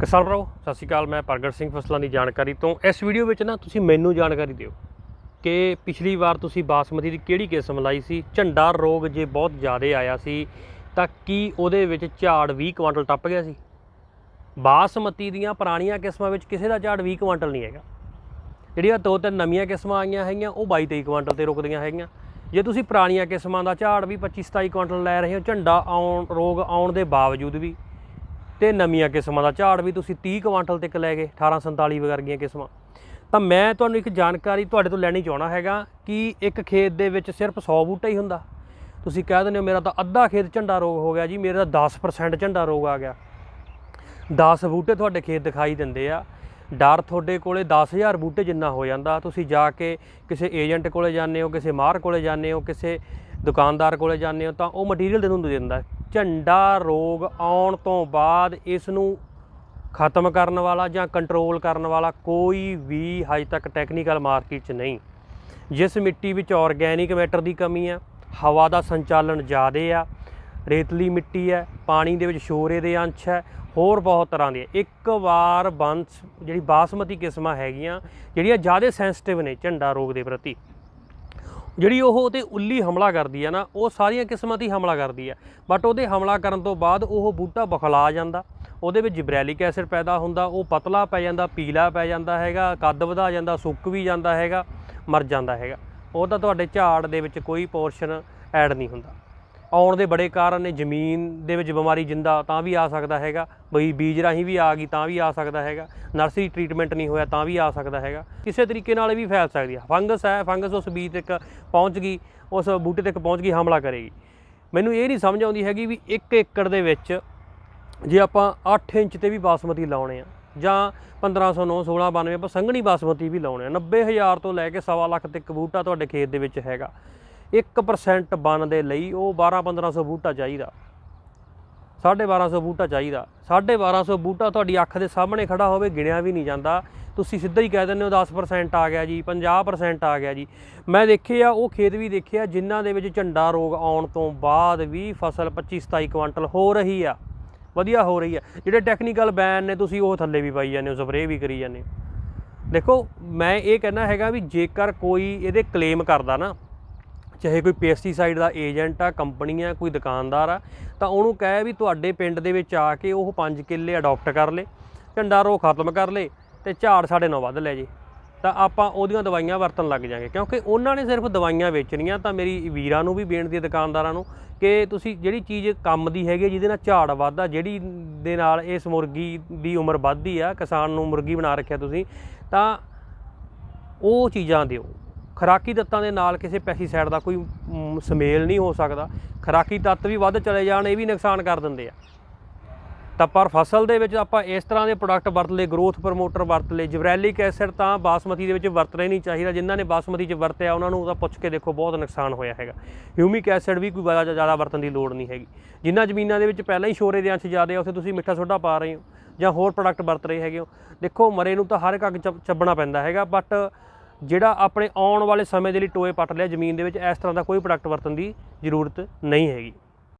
ਕਿਸਾਨ ਭਰਾਓ, ਸਤਿ ਸ਼੍ਰੀ ਅਕਾਲ, ਮੈਂ ਪ੍ਰਗਟ ਸਿੰਘ ਫਸਲਾਂ ਦੀ ਜਾਣਕਾਰੀ ਤੋਂ। ਇਸ ਵੀਡੀਓ ਵਿੱਚ ਨਾ ਤੁਸੀਂ ਮੈਨੂੰ ਜਾਣਕਾਰੀ ਦਿਓ ਕਿ ਪਿਛਲੀ ਵਾਰ ਤੁਸੀਂ ਬਾਸਮਤੀ ਦੀ ਕਿਹੜੀ ਕਿਸਮ ਲਾਈ ਸੀ? ਝੰਡਾ ਰੋਗ ਜੇ ਬਹੁਤ ਜ਼ਿਆਦਾ ਆਇਆ ਸੀ, ਤਾਂ ਕੀ ਉਹਦੇ ਵਿੱਚ ਝਾੜ 20 ਕੁਇੰਟਲ ਟੱਪ ਗਿਆ ਸੀ? ਬਾਸਮਤੀ ਦੀਆਂ ਪੁਰਾਣੀਆਂ ਕਿਸਮਾਂ ਵਿੱਚ ਕਿਸੇ ਦਾ ਝਾੜ 20 ਕੁਇੰਟਲ ਨਹੀਂ ਹੈਗਾ। ਜਿਹੜੀਆਂ ਦੋ ਤਿੰਨ ਨਵੀਆਂ ਕਿਸਮਾਂ ਆਈਆਂ ਹੈਗੀਆਂ, ਉਹ 22 23 ਕੁਇੰਟਲ ਤੇ ਰੁਕਦੀਆਂ ਹੈਗੀਆਂ। ਜੇ ਤੁਸੀਂ ਪੁਰਾਣੀਆਂ ਕਿਸਮਾਂ ਦਾ ਝਾੜ ਵੀ 25 27 ਕੁਇੰਟਲ ਲੈ ਰਹੇ ਹੋ, ਝੰਡਾ ਆਉਣ, ਰੋਗ ਆਉਣ ਦੇ ਬਾਵਜੂਦ ਵੀ ਤੇ ਨਵੀਆਂ ਕਿਸਮਾਂ ਦਾ ਝਾੜ ਵੀ ਤੁਸੀਂ 30 ਕੁਇੰਟਲ ਤੱਕ ਲੈ ਗਏ 1847 ਵਰਗੀਆਂ ਕਿਸਮਾਂ। ਤਾਂ ਮੈਂ ਤੁਹਾਨੂੰ ਇੱਕ ਜਾਣਕਾਰੀ ਤੁਹਾਡੇ ਤੋਂ ਲੈਣੀ ਚਾਹਣਾ ਹੈਗਾ ਕਿ ਇੱਕ ਖੇਤ ਦੇ ਵਿੱਚ ਸਿਰਫ 100 ਬੂਟਾ ਹੀ ਹੁੰਦਾ। ਤੁਸੀਂ ਕਹਿ ਦਿੰਦੇ ਹੋ, ਮੇਰਾ ਤਾਂ ਅੱਧਾ ਖੇਤ ਝੰਡਾ ਰੋਗ ਹੋ ਗਿਆ ਜੀ, ਮੇਰਾ ਤਾਂ 10% ਝੰਡਾ ਰੋਗ ਆ ਗਿਆ। 10 ਬੂਟੇ ਤੁਹਾਡੇ ਖੇਤ ਦਿਖਾਈ ਦਿੰਦੇ ਆ। ਡਰ ਤੁਹਾਡੇ ਕੋਲੇ 10000 ਬੂਟੇ ਜਿੰਨਾ ਹੋ ਜਾਂਦਾ। ਤੁਸੀਂ ਜਾ ਕੇ ਕਿਸੇ ਏਜੰਟ ਕੋਲੇ ਜਾਂਦੇ ਹੋ, ਕਿਸੇ ਮਾਹਰ ਕੋਲੇ ਜਾਂਦੇ ਹੋ, ਕਿਸੇ ਦੁਕਾਨਦਾਰ ਕੋਲੇ ਜਾਂਦੇ ਹੋ, ਤਾਂ ਉਹ ਮਟੀਰੀਅਲ ਦੇ ਤੁਹਾਨੂੰ ਦੇ ਦਿੰਦਾ। ਝੰਡਾ ਰੋਗ ਆਉਣ ਤੋਂ ਬਾਅਦ ਇਸ ਨੂੰ ਖਤਮ ਕਰਨ ਵਾਲਾ ਜਾਂ ਕੰਟਰੋਲ ਕਰਨ ਵਾਲਾ ਕੋਈ ਵੀ ਹਜੇ ਤੱਕ ਟੈਕਨੀਕਲ ਮਾਰਕੀਟ 'ਚ ਨਹੀਂ। ਜਿਸ ਮਿੱਟੀ ਵਿੱਚ ਆਰਗੈਨਿਕ ਮੈਟਰ ਦੀ ਕਮੀ ਆ, ਹਵਾ ਦਾ ਸੰਚਾਲਨ ਜ਼ਿਆਦੇ ਆ, ਰੇਤਲੀ ਮਿੱਟੀ ਹੈ, ਪਾਣੀ ਦੇ ਵਿੱਚ ਸ਼ੋਰੇ ਦੇ ਅੰਸ਼ ਹੈ, ਹੋਰ ਬਹੁਤ ਤਰ੍ਹਾਂ ਦੇ ਇੱਕ ਵਾਰ ਬੰਸ, ਜਿਹੜੀ ਬਾਸਮਤੀ ਕਿਸਮਾਂ ਹੈਗੀਆਂ, ਜਿਹੜੀਆਂ ਜ਼ਿਆਦਾ ਸੈਂਸਿਟਿਵ ਨੇ ਝੰਡਾ ਰੋਗ ਦੇ ਪ੍ਰਤੀ। ਜਿਹੜੀ ਉਹ ਉਹਤੇ ਉੱਲੀ ਹਮਲਾ ਕਰਦੀ ਹੈ ਨਾ, ਉਹ ਸਾਰੀਆਂ ਕਿਸਮਾਂ ਤੇ ਹਮਲਾ ਕਰਦੀ ਹੈ ਬਟ ਉਹਦੇ ਹਮਲਾ ਕਰਨ ਤੋਂ ਬਾਅਦ ਉਹ ਬੂਟਾ ਬਖਲਾ ਜਾਂਦਾ। ਉਹਦੇ ਵਿੱਚ ਜਿਬਰੈਲਿਕ ਐਸਿਡ ਪੈਦਾ ਹੁੰਦਾ, ਉਹ ਪਤਲਾ ਪੈ ਜਾਂਦਾ, ਪੀਲਾ ਪੈ ਜਾਂਦਾ ਹੈਗਾ, ਕੱਦ ਵਧਾ ਜਾਂਦਾ, ਸੁੱਕ ਵੀ ਜਾਂਦਾ ਹੈਗਾ, ਮਰ ਜਾਂਦਾ ਹੈਗਾ। ਉਹ ਤਾਂ ਤੁਹਾਡੇ ਝਾੜ ਦੇ ਵਿੱਚ ਕੋਈ ਪੋਰਸ਼ਨ ਐਡ ਨਹੀਂ ਹੁੰਦਾ। ਆਉਣ ਦੇ ਬੜੇ ਕਾਰਨ ਨੇ, ਜ਼ਮੀਨ ਦੇ ਵਿੱਚ ਬਿਮਾਰੀ ਜਿੰਦਾ, ਤਾਂ ਵੀ ਆ ਸਕਦਾ ਹੈਗਾ। ਬਈ ਬੀਜ ਰਾਹੀਂ ਵੀ ਆ ਗਈ, ਤਾਂ ਵੀ ਆ ਸਕਦਾ ਹੈਗਾ। ਨਰਸਰੀ ਟ੍ਰੀਟਮੈਂਟ ਨਹੀਂ ਹੋਇਆ, ਤਾਂ ਵੀ ਆ ਸਕਦਾ ਹੈਗਾ। ਕਿਸੇ ਤਰੀਕੇ ਨਾਲ ਵੀ ਫੈਲ ਸਕਦੀ ਹੈ ਫੰਗਸ ਹੈ, ਫੰਗਸ ਉਸ ਬੀਜ ਤੱਕ ਪਹੁੰਚ ਗਈ, ਉਸ ਬੂਟੇ ਤੱਕ ਪਹੁੰਚ ਗਈ, ਹਮਲਾ ਕਰੇਗੀ। ਮੈਨੂੰ ਇਹ ਨਹੀਂ ਸਮਝ ਆਉਂਦੀ ਹੈਗੀ ਵੀ 1 ਏਕੜ ਦੇ ਵਿੱਚ ਜੇ ਆਪਾਂ 8 ਇੰਚ ਤੇ ਵੀ ਬਾਸਮਤੀ ਲਾਉਣੇ ਆ, ਜਾਂ 1509 1692 ਆਪਾਂ ਸੰਘਣੀ ਬਾਸਮਤੀ ਵੀ ਲਾਉਣੇ ਆ। 90000 ਤੋਂ ਲੈ ਕੇ ਸਵਾ ਲੱਖ ਤੱਕ ਬੂਟਾ ਤੁਹਾਡੇ ਖੇਤ ਦੇ ਵਿੱਚ ਹੈਗਾ। 1% ਬਣ ਦੇ ਲਈ ਉਹ 12 1500 ਬੂਟਾ ਚਾਹੀਦਾ। 1250 ਬੂਟਾ ਚਾਹੀਦਾ। 1250 ਬੂਟਾ ਤੁਹਾਡੀ ਅੱਖ ਦੇ ਸਾਹਮਣੇ ਖੜਾ ਹੋਵੇ, ਗਿਣਿਆ ਵੀ ਨਹੀਂ ਜਾਂਦਾ। ਤੁਸੀਂ ਸਿੱਧਾ ਹੀ ਕਹਿ ਦਿੰਦੇ ਹੋ 10% ਆ ਗਿਆ ਜੀ 50% ਆ ਗਿਆ ਜੀ। ਮੈਂ ਦੇਖੇ ਆ, ਉਹ ਖੇਤ ਵੀ ਦੇਖੇ ਆ, ਜਿਨ੍ਹਾਂ ਦੇ ਵਿੱਚ ਝੰਡਾ ਰੋਗ ਆਉਣ ਤੋਂ ਬਾਅਦ ਵੀ ਫਸਲ 25 27 ਕੁਇੰਟਲ ਹੋ ਰਹੀ ਆ। ਵਧੀਆ ਹੋ ਰਹੀ ਆ। ਜਿਹੜੇ ਟੈਕਨੀਕਲ ਬੈਨ ਨੇ, ਤੁਸੀਂ ਉਹ ਥੱਲੇ ਵੀ ਪਾਈ ਜਾਂਦੇ ਹੋ, ਸਪਰੇਅ ਵੀ ਕਰੀ ਜਾਂਦੇ ਹੋ। ਦੇਖੋ, ਮੈਂ ਇਹ ਕਹਿਣਾ ਹੈਗਾ ਵੀ ਜੇਕਰ ਕੋਈ ਇਹਦੇ ਕਲੇਮ ਕਰਦਾ ਨਾ ਚਾਹੇ ਕੋਈ ਪੈਸਟੀਸਾਈਡ ਦਾ ਏਜੰਟ ਆ, ਕੰਪਨੀ ਆ, ਕੋਈ ਦੁਕਾਨਦਾਰ ਆ, ਤਾਂ ਉਹਨੂੰ ਕਹੇ ਵੀ ਤੁਹਾਡੇ ਪਿੰਡ ਦੇ ਵਿੱਚ ਆ ਕੇ ਉਹ 5 ਕਿੱਲੇ ਅਡਾਪਟ ਕਰ ਲੇ, ਝੰਡਾ ਰੋਗ ਖਤਮ ਕਰ ਲੇ ਤੇ ਝਾੜ ਸਾਡੇ ਨਾਲ ਵੱਧ ਲੈ ਜੇ। ਤਾਂ ਆਪਾਂ ਉਹਦੀਆਂ ਦਵਾਈਆਂ ਵਰਤਣ ਲੱਗ ਜਾਾਂਗੇ। ਕਿਉਂਕਿ ਉਹਨਾਂ ਨੇ ਸਿਰਫ ਦਵਾਈਆਂ ਵੇਚਣੀਆਂ, ਤਾਂ ਮੇਰੀ ਵੀਰਾਂ ਨੂੰ ਵੀ ਬੇਨਤੀ ਹੈ, ਦੁਕਾਨਦਾਰਾਂ ਨੂੰ, ਕਿ ਤੁਸੀਂ ਜਿਹੜੀ ਚੀਜ਼ ਕੰਮ ਦੀ ਹੈਗੀ ਜਿਹਦੇ ਨਾਲ ਝਾੜ ਵੱਧਦਾ, ਜਿਹੜੀ ਦੇ ਨਾਲ ਇਸ ਮੁਰਗੀ ਦੀ ਉਮਰ ਵੱਧਦੀ ਆ, ਕਿਸਾਨ ਨੂੰ ਮੁਰਗੀ ਬਣਾ ਰੱਖਿਆ ਤੁਸੀਂ, ਤਾਂ ਉਹ ਚੀਜ਼ਾਂ ਦਿਓ। ਖਰਾਕੀ ਤੱਤਾਂ ਦੇ ਨਾਲ ਕਿਸੇ ਪੈਸਟੀਸਾਈਡ ਦਾ ਕੋਈ ਸਮੇਲ ਨਹੀਂ ਹੋ ਸਕਦਾ। ਖਰਾਕੀ ਤੱਤ ਵੀ ਵੱਧ ਚਲੇ ਜਾਣ, ਇਹ ਵੀ ਨੁਕਸਾਨ ਕਰ ਦਿੰਦੇ ਆ। ਤਾਂ ਪਰ ਫਸਲ ਦੇ ਵਿੱਚ ਆਪਾਂ ਇਸ ਤਰ੍ਹਾਂ ਦੇ ਪ੍ਰੋਡਕਟ ਵਰਤ ਲਏ ਗਰੋਥ ਪ੍ਰਮੋਟਰ ਵਰਤ ਲਏ ਜਿਬਰੈਲਿਕ ਐਸਿਡ ਤਾਂ ਬਾਸਮਤੀ ਦੇ ਵਿੱਚ ਵਰਤਣਾ ਹੀ ਨਹੀਂ ਚਾਹੀਦਾ। ਜਿਨ੍ਹਾਂ ਨੇ ਬਾਸਮਤੀ 'ਚ ਵਰਤਿਆ, ਉਹਨਾਂ ਨੂੰ ਉਹਦਾ ਪੁੱਛ ਕੇ ਦੇਖੋ, ਬਹੁਤ ਨੁਕਸਾਨ ਹੋਇਆ ਹੈਗਾ। ਹਿਊਮਿਕ ਐਸਿਡ ਵੀ ਕੋਈ ਜ਼ਿਆਦਾ ਵਰਤਣ ਦੀ ਲੋੜ ਨਹੀਂ ਹੈਗੀ। ਜਿਨ੍ਹਾਂ ਜ਼ਮੀਨਾਂ ਦੇ ਵਿੱਚ ਪਹਿਲਾਂ ਹੀ ਸ਼ੋਰੇ ਦੇ ਅੰਸ਼ ਜ਼ਿਆਦੇ ਆ, ਉੱਥੇ ਤੁਸੀਂ ਮਿੱਠਾ ਸੋਡਾ ਪਾ ਰਹੇ ਹੋ ਜਾਂ ਹੋਰ ਪ੍ਰੋਡਕਟ ਵਰਤ ਰਹੇ ਹੈਗੇ ਹੋ। ਦੇਖੋ, ਮਰੇ ਨੂੰ ਤਾਂ ਹਰ ਇੱਕ ਅੱਗ ਚੱਬਣਾ ਪੈਂਦਾ ਹੈਗਾ ਬਟ ਜਿਹੜਾ ਆਪਣੇ ਆਉਣ ਵਾਲੇ ਸਮੇਂ ਦੇ ਲਈ ਟੋਏ ਪੱਟ ਲਿਆ, ਜ਼ਮੀਨ ਦੇ ਵਿੱਚ ਇਸ ਤਰ੍ਹਾਂ ਦਾ ਕੋਈ ਪ੍ਰੋਡਕਟ ਵਰਤਣ ਦੀ ਜ਼ਰੂਰਤ ਨਹੀਂ ਹੈਗੀ।